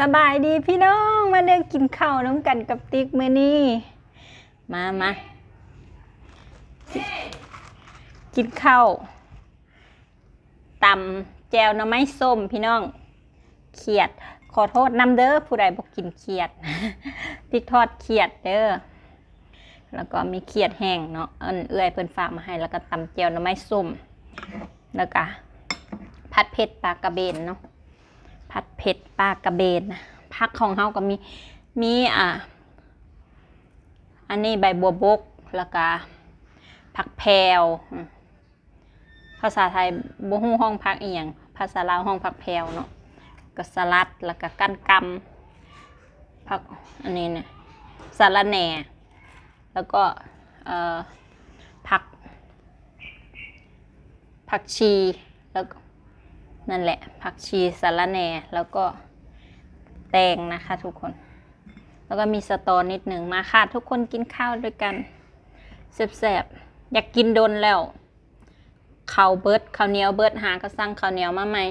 สบายดีพี่น้องมาเด้อกินข้าวน้ำกันกับติ๊กมื้อนี้มามากินข้าวตำแจวน้ำไม้ส้มพี่น้องเขียด ขอโทษนำเด้อผู้ใดบอกกินเขียดติ๊กทอดเขียดเด้อแล้วก็มีเขียดแห้งเนาะเอินเอื้อยเพิ่นฝากมาให้แล้วก็ตำแจวน้ำไม้ส้มแล้วก็ผัดเผ็ดปลากระเบนเนาะ ผัดเผ็ดปลากระเบนนะผักของเฮาก็มี มีอ่าอันนี้ใบบัวบกแล้วก็ผักแพวภาษาไทยบ่ฮู้ห้องผักอีหยังภาษาลาวห้องผักแพวเนาะก็สลัดแล้วก็กั้นกำผักอันนี้เนี่ยสาระแหน่ แล้วก็ผักผักชีแล้วก็ นั่นแหละผักชีสะระแหน่แล้วก็แตงนะคะทุกคน แล้วก็มีสตอนิดหนึ่งมาค่ะทุกคนกินข้าวด้วยกันแซ่บๆอยากกินโดนแล้วข้าวเบิร์ดข้าวเหนียวเบิร์ดหากระสั่งข้าวเหนียวมาใหม่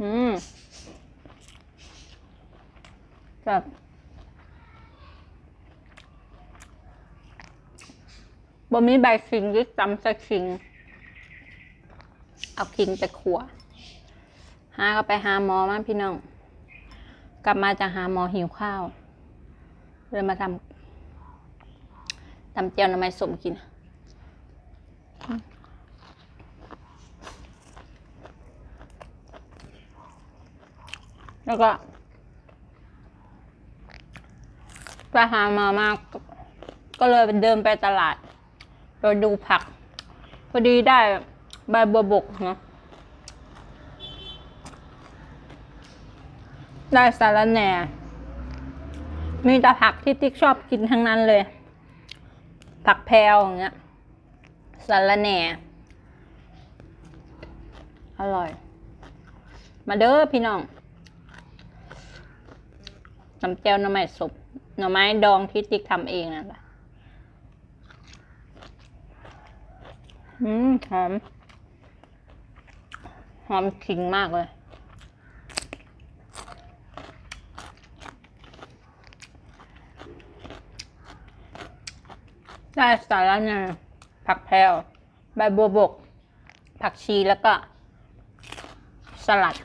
อืมแบบบ่มีใบขิงยึดจำใส่ขิง เอาคิงไปขัวหาก็ไปหาหมอมาพี่น้อง กลับมาจากหาหมอหิวข้าวเลยมาทำทำเจียวหน้ำไม้สมกินแล้วก็ไปหาหมอมากก็เลยเดินไปตลาด โดยดูผัก พอดีได้ ใบบัวบกนะได้สารแหน่ มีแต่ผักที่ติ๊กชอบกินทั้งนั้นเลย ผักแพรวอย่างเงี้ยสารแหน่ อร่อย มาเด้อพี่น้องน้ำแจ่วหน่อไม้สุบหน่อไม้ดองที่ติ๊กทำเองนั่นแหละอืมหอม หอมขิงมากเลย ได้สาระแหน่ผักแพรวใบบัวบก ผักชีแล้วก็ สลัด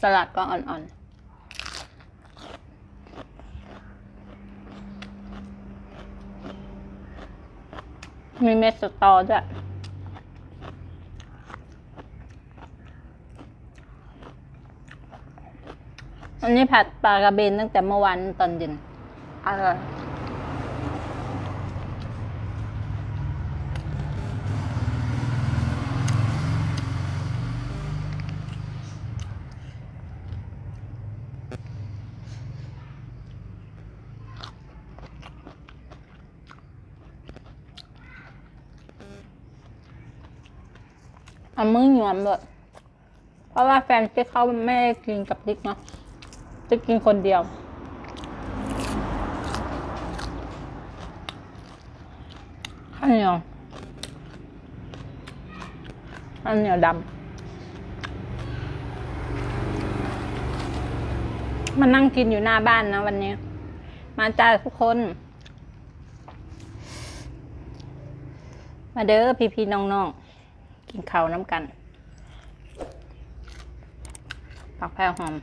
สลัดก็อ่อนๆ มีเม็ดสตอด้วยอันนี้ผัดปลากระเบนตั้งแต่เมื่อวานตอนเย็นอร่อย เอามือหยวนเลยเพราะว่าแฟนที่เขาไม่ได้กินกับดิกเนาะจะกินคนเดียว ข้าวเหนียว ข้าวเหนียวดำมานั่งกินอยู่หน้าบ้านนะวันนี้ มาจ้าทุกคน มาเด้อพี่ๆน้องๆ กินข้าวน้ำกันปักแพรหอม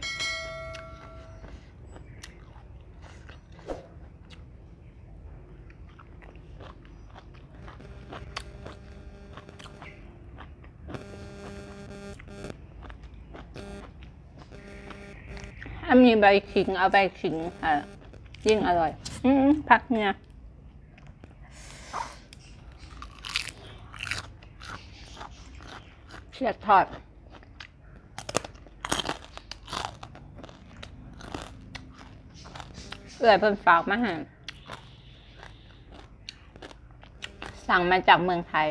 ถ้ามีใบขิงเอาใบขิงอะยิ่งอร่อย อืมพักเนี่ย เชียดทอดเอื่อยเพิ่นฝากมาให้สั่งมาจากเมืองไทย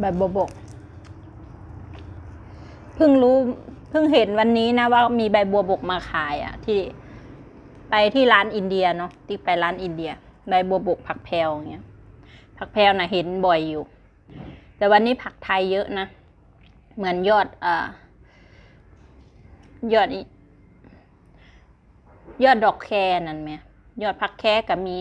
ใบบัวบกเพิ่งรู้เพิ่งเห็นวันนี้นะว่ามีใบบัวบกมาขายอะที่ไปที่ร้านอินเดียเนาะที่ไปร้านอินเดีย ใบบัวบกผักแพรวอย่างเงี้ยผักแพรวนะเห็นบ่อยอยู่ แต่วันนี้ผักไทยเยอะนะ เหมือนยอดอ่ายอดยอดดอกแคนั่นไหมยอดผักแคก็มี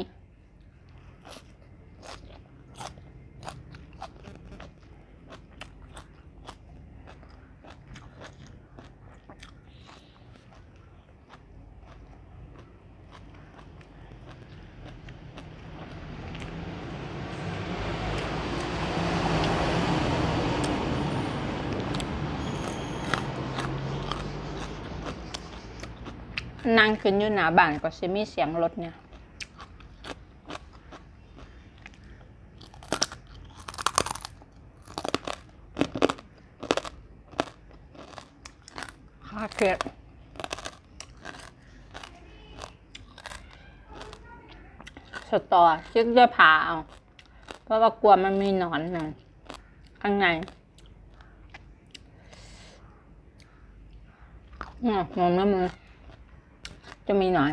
นั่งขึ้นอยู่หนาบ้านก็สิมีเสียงรถเนี่ยข้าเกลียดสตอจึงจะผ่าเอา เพราะว่ากลัวมันมีหนอนนะข้างในอืมมองแล้วมือ จะมีหน่อย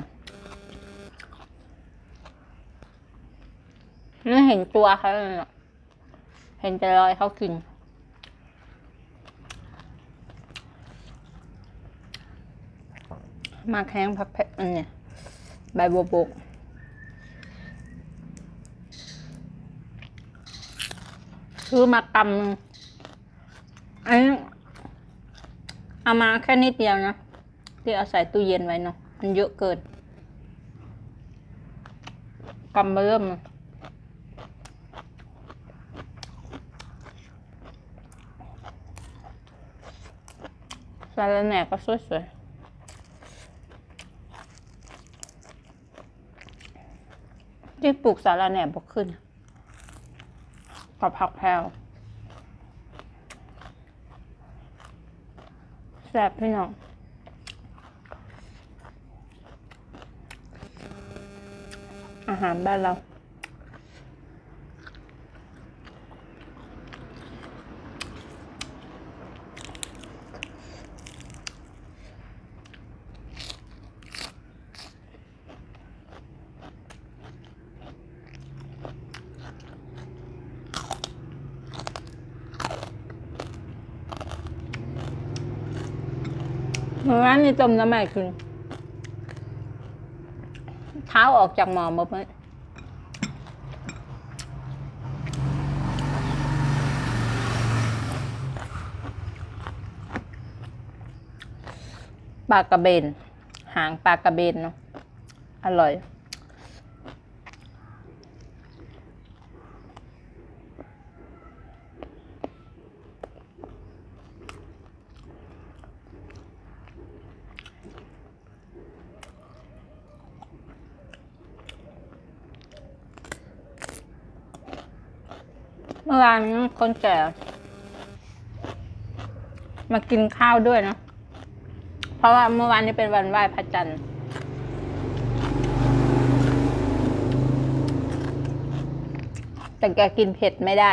ไม่เห็นตัวเขาเลยเห็นแต่รอยเขากินมาแข้งพักเพชรอันเนี่ยใบบัวบกซื้อมากำอันนี้เอามาแค่นิดเดียวนะ ที่เอาใส่ตู้เย็นไว้เนาะ มันเยอะเกินกำเริ่มสาระแหน่ก็สวยๆที่ปลูกสาระแหน่บกขึ้น กับผักแพรวแซ่บพี่น้อง อาหารบ้านเราเมื่อวานนี้ต้มน้ำใหม่คืนเท้าออกจากหมอมาเมื่อปลากระเบน หางปลากระเบนเนาะอร่อย เมื่อวานคนแก่ มากินข้าวด้วยเนะเพราะว่าเมื่อวานนี้เป็นวันไหว้พระจันทร์แต่แกกินเผ็ดไม่ได้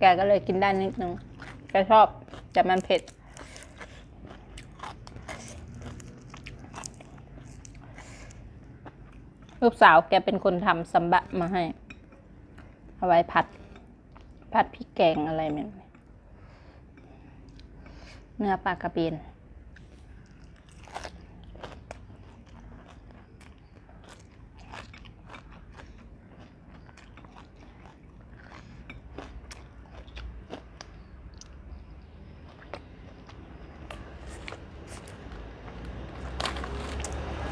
แกก็เลยกินได้นิดนึง แกชอบ แต่มันเผ็ด ลูกสาวแกเป็นคนทำซัมบะมาให้ เอาไว้ผัด ผัดพริกแกงอะไรแบบนี้เนื้อปลากระเบน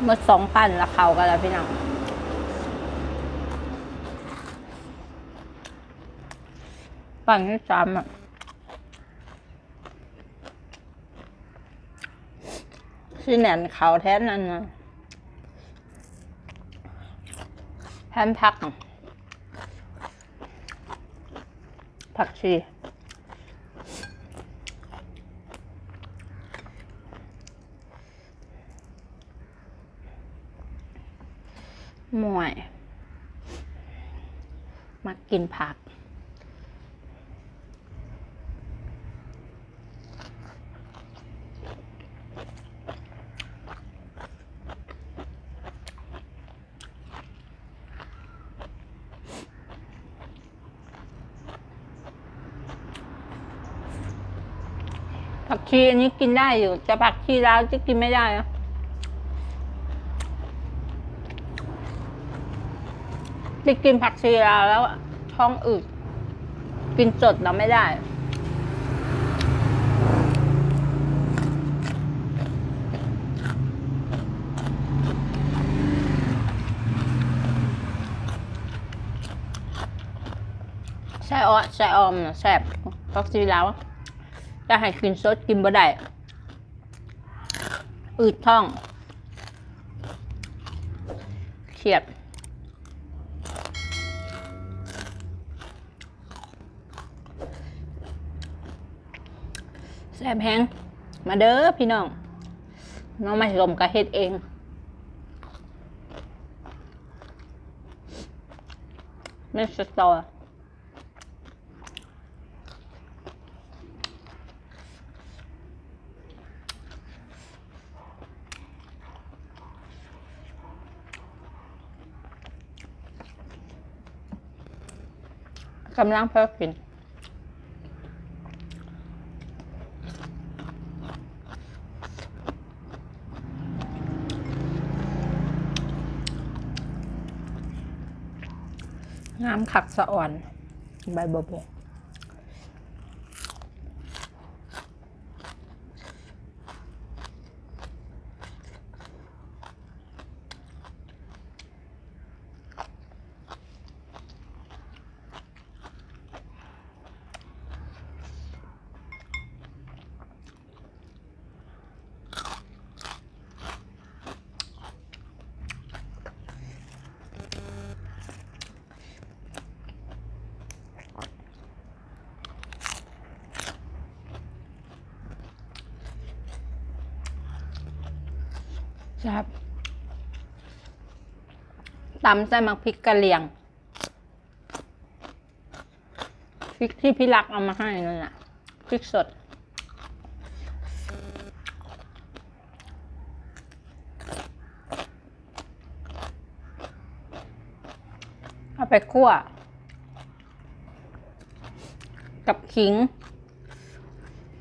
หมดสองพันละเขากันแล้วพี่น้อง ฝั่งที่สามอะชื่อแหนนเขาแท้นั่นนะแทนพัก ผักชีหมวย มักกินผัก ชีอันนี้กินได้อยู่แต่ผักชีแลาวจะกินไม่ได้อะจะกินผักชีแลาวแล้วท้องอืดกินสดเราไม่ได้ใช่ออใช่ออมนะแซ่บผักชีแลาว จะให้กินสดกินบ่ได้อืดท้องเครียดแซ่บแฮงมาเด้อพี่น้อง น้องไม่ลมกะเฮ็ดเองไม่สตอ กำลังเพิ่มกินงามขักสะอ่อน ใบบัวบก ครับตำใส่มักพริกกะเหรี่ยงพริกที่พี่รักเอามาให้นั่นน่ะพริกสด เอาไปคั่ว กับขิง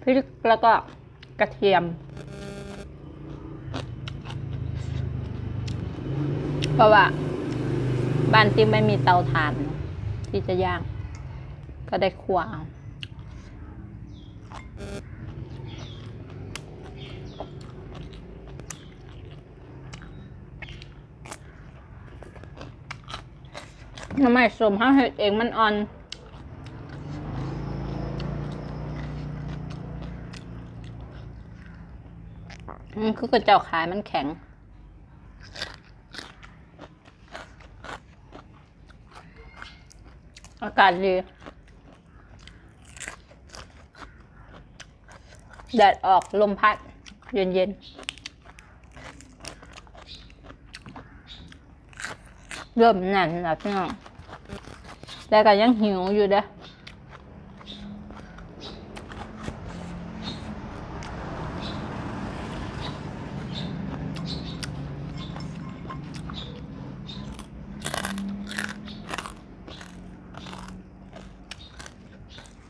พริกแล้วก็กระเทียม เพราะว่า บ้านที่ไม่มีเตาถ่าน ที่จะย่าง ก็ได้คั่วเอาทำไมสมห้าเห็ดเองมันอ่อน อืมคือกระเจ้าขายมันแข็ง อากาศดี แดดออกลมพัด เย็นเย็นๆเริ่มแน่นแล้วพี่น้องแต่ก็ยังหิวอยู่เด้อ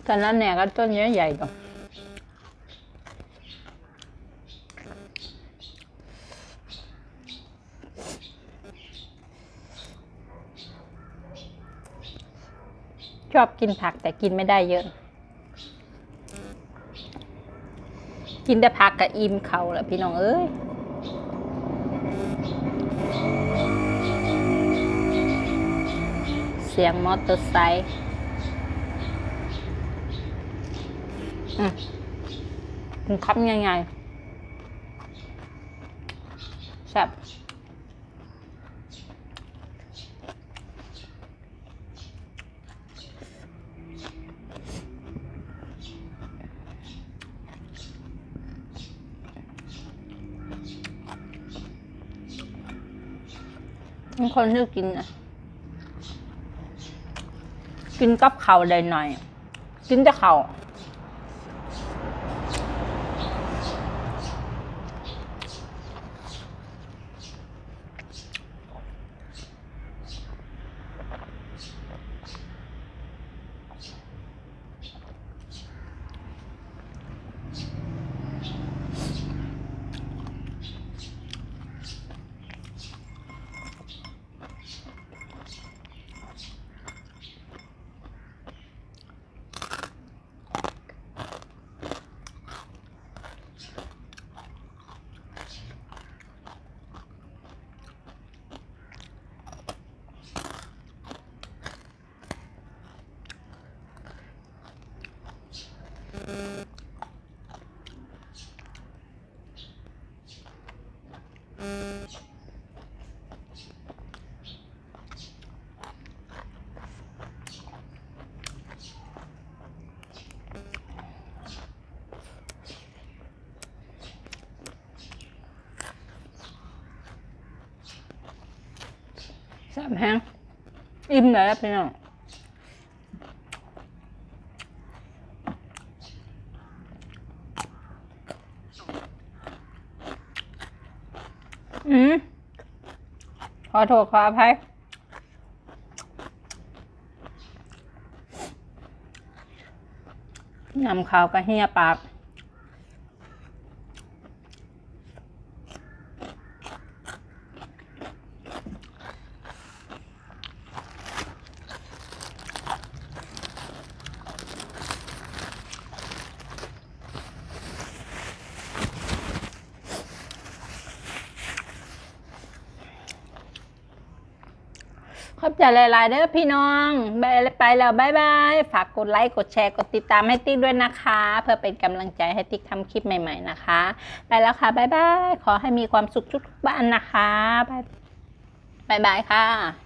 แต่นั้นเนี่ยก็ต้นใหญ่ๆก่อนชอบกินผักแต่กินไม่ได้เยอะ กินแต่ผักกับอิ่มเขาแหละพี่น้องเอ้ยเสียงมอเตอร์ไซค์ อืมกินคำยังไงแซ่บบางคนที่กินนะกินกับข้าวได้หน่อย กินแต่ข้า วสามแห้งอิ่มเลยพี่น้องอืมขอโทษขออภัยนำข่าวกระเฮียปาก ขอบใจหลาย ๆ เด้อพี่น้องไปไปแล้วบายบาย ฝากกดไลค์ กดแชร์ กดติดตามให้ติ๊กด้วยนะคะ เพื่อเป็นกำลังใจให้ติ๊กทำคลิปใหม่ ๆ นะคะ ไปแล้วค่ะบายบาย ขอให้มีความสุขทุกๆบ้านนะคะบายบายค่ะ